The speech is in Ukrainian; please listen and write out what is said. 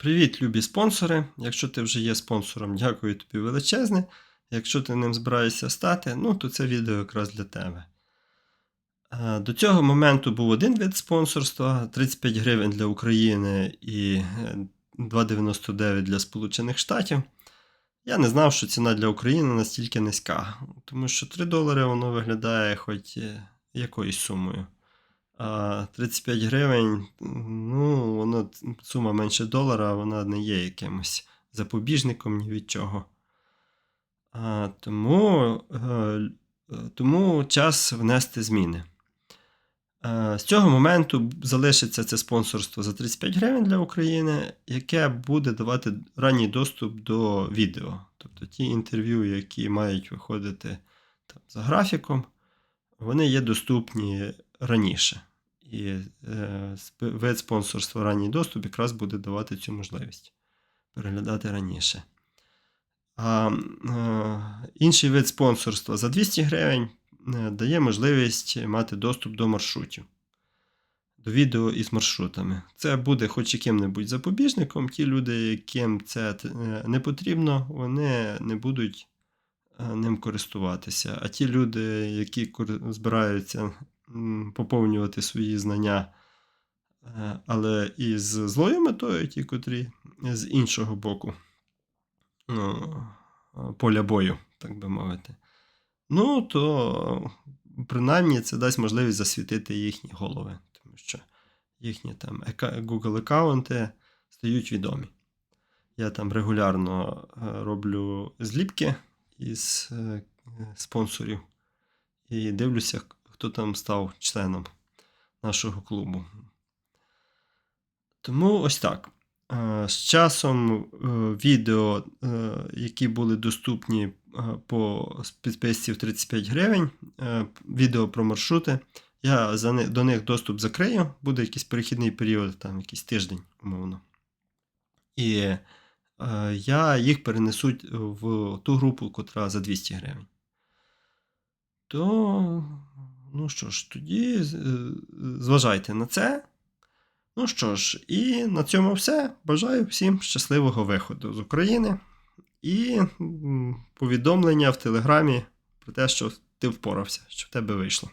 Привіт, любі спонсори. Якщо ти вже є спонсором, дякую тобі величезне. Якщо ти ним збираєшся стати, ну то це відео якраз для тебе. Е, До цього моменту був один вид спонсорства: 35 гривень для України і е, 2,99 для Сполучених Штатів. Я не знав, що ціна для України настільки низька, тому що 3 долари воно виглядає хоч е, якоюсь сумою. А 35 гривень, ну, воно сума менше долара, вона не є якимось запобіжником ні від чого. А, тому, е, е, тому час внести зміни. Е, З цього моменту залишиться це спонсорство за 35 гривень для України, яке буде давати ранній доступ до відео. Тобто ті інтерв'ю, які мають виходити там, за графіком, вони є доступні раніше. І е, вид спонсорства ранній доступ якраз буде давати цю можливість переглядати раніше. А е, інший вид спонсорства за 200 гривень е, дає можливість мати доступ до маршрутів, до відео із маршрутами. Це буде хоч яким-небудь запобіжником. Ті люди, яким це не потрібно, вони не будуть ним користуватися. А ті люди, які збираються поповнювати свої знання, е, але із злою метою, ті, котрі з іншого боку ну, е, поля бою, так би мовити. Ну, то принаймні це дасть можливість засвітити їхні голови, тому що їхні там Google аккаунти стають відомі. Я там регулярно е, роблю зліпки із спонсорів і дивлюся, хто там став членом нашого клубу. Тому ось так. Е, З часом е, відео, е, які були доступні по підписці в 35 гривень, відео про маршрути, я до них доступ закрию, буде якийсь перехідний період, там якийсь тиждень, умовно. І я їх перенесу в ту групу, котра за 200 гривень. То, ну що ж, тоді е, зважайте на це. Ну що ж, і на цьому все. Бажаю всім щасливого виходу з України і повідомлення в Телеграмі про те, що ти впорався, що в тебе вийшло.